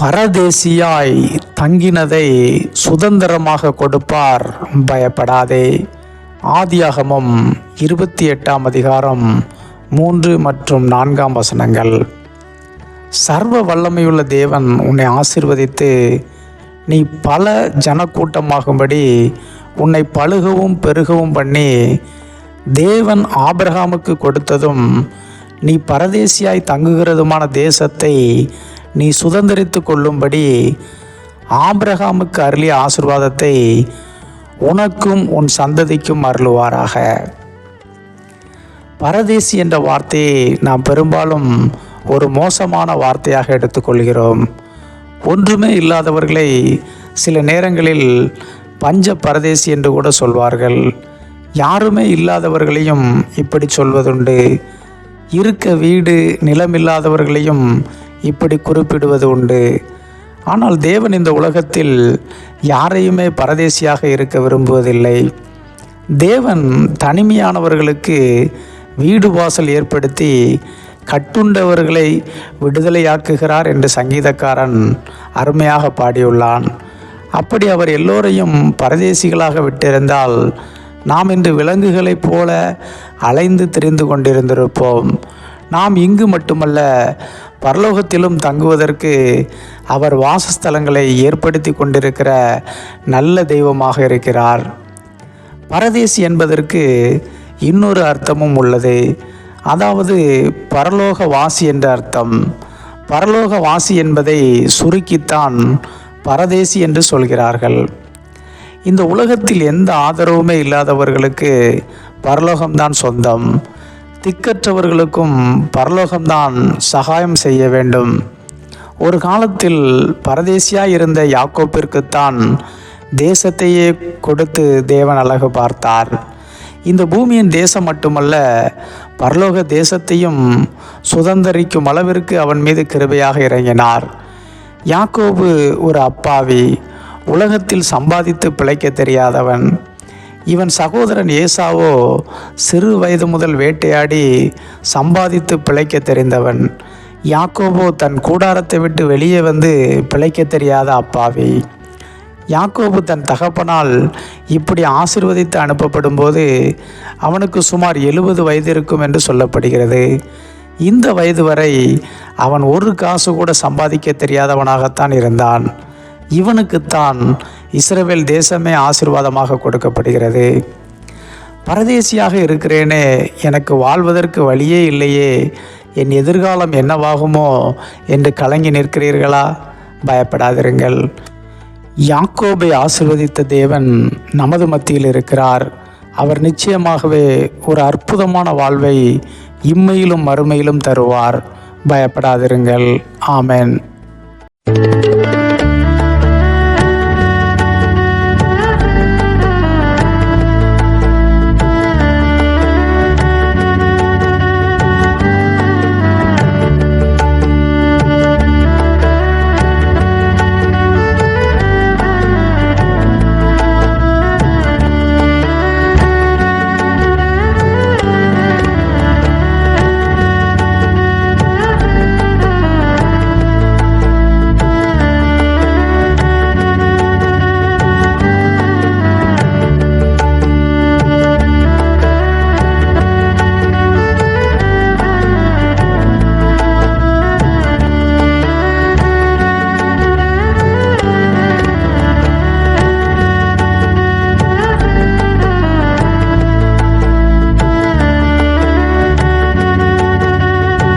பரதேசியாய் தங்கினதை சுதந்திரமாக கொடுப்பார். பயப்படாதே. ஆதியாகமம் இருபத்தி எட்டாம் அதிகாரம் மூன்று மற்றும் நான்காம் வசனங்கள். சர்வ வல்லமையுள்ள தேவன் உன்னை ஆசிர்வதித்து நீ பல ஜனக்கூட்டமாகும்படி உன்னை பழுகவும் பெருகவும் பண்ணி தேவன் ஆபிரகாமுக்கு கொடுத்ததும் நீ பரதேசியாய் தங்குகிறதுமான தேசத்தை நீ சுதந்திரித்து கொள்ளும்படி ஆபிரகாமுக்கு அருளிய ஆசிர்வாதத்தை உனக்கும் உன் சந்ததிக்கும் அருளுவாராக. பரதேசி என்ற வார்த்தையை நாம் பெரும்பாலும் ஒரு மோசமான வார்த்தையாக எடுத்துக்கொள்கிறோம் ஒன்றுமே இல்லாதவர்களை சில நேரங்களில் பஞ்ச பரதேசி என்று கூட சொல்வார்கள். யாருமே இல்லாதவர்களையும் இப்படி சொல்வதுண்டு. இருக்க வீடு நிலமில்லாதவர்களையும் இப்படி குறிப்பிடுவது உண்டு. ஆனால் தேவன் இந்த உலகத்தில் யாரையுமே பரதேசியாக இருக்க விரும்புவதில்லை. தேவன் தனிமையானவர்களுக்கு வீடு வாசல் ஏற்படுத்தி கட்டுண்டவர்களை விடுதலையாக்குகிறார் என்று சங்கீதக்காரன் அருமையாக பாடியுள்ளான். அப்படி அவர் எல்லோரையும் பரதேசிகளாக விட்டிருந்தால் நாம் இன்று விலங்குகளைப் போல அலைந்து திரிந்து கொண்டிருந்திருப்போம். நாம் இங்கு மட்டுமல்ல பரலோகத்திலும் தங்குவதற்கு அவர் வாசஸ்தலங்களை ஏற்படுத்தி கொண்டிருக்கிற நல்ல தெய்வமாக இருக்கிறார். பரதேசி என்பதற்கு இன்னொரு அர்த்தமும் உள்ளது. அதாவது பரலோக வாசி என்ற அர்த்தம். பரலோக வாசி என்பதை சுருக்கித்தான் பரதேசி என்று சொல்கிறார்கள். இந்த உலகத்தில் எந்த ஆதரவுமே இல்லாதவர்களுக்கு பரலோகம்தான் சொந்தம். திக்கற்றவர்களுக்கும் பரலோகம்தான் சகாயம் செய்ய வேண்டும். ஒரு காலத்தில் பரதேசியாய் இருந்த யாக்கோப்பிற்குத்தான் தேசத்தையே கொடுத்து தேவன் அழகு பார்த்தார். இந்த பூமியின் தேசம் மட்டுமல்ல பரலோக தேசத்தையும் சுதந்தரிக்கும் அளவிற்கு அவன் மீது கிருபையாக இறங்கினார். யாக்கோபு ஒரு அப்பாவி உலகத்தில் சம்பாதித்து பிழைக்க தெரியாதவன். இவன் சகோதரன் ஏசாவோ சிறு வயது முதல் வேட்டையாடி சம்பாதித்து பிழைக்க தெரிந்தவன். யாக்கோபோ தன் கூடாரத்தை விட்டு வெளியே வந்து பிழைக்க தெரியாத அப்பாவி. யாக்கோபு தன் தகப்பனால் இப்படி ஆசிர்வதித்து அனுப்பப்படும் போது அவனுக்கு சுமார் எழுபது வயது இருக்கும் என்று சொல்லப்படுகிறது. இந்த வயது வரை அவன் ஒரு காசு கூட சம்பாதிக்க தெரியாதவனாகத்தான் இருந்தான். இவனுக்குத்தான் இஸ்ரேவேல் தேசமே ஆசிர்வாதமாக கொடுக்கப்படுகிறது. பரதேசியாக இருக்கிறேனே எனக்கு வாழ்வதற்கு வழியே இல்லையே. என் எதிர்காலம் என்னவாகுமோ என்று கலங்கி நிற்கிறீர்களா? பயப்படாதிருங்கள். யாக்கோபை ஆசிர்வதித்த தேவன் நமது மத்தியில் இருக்கிறார். அவர் நிச்சயமாகவே ஒரு அற்புதமான வாழ்வை இம்மையிலும் மறுமையிலும் தருவார். பயப்படாதிருங்கள். ஆமென்.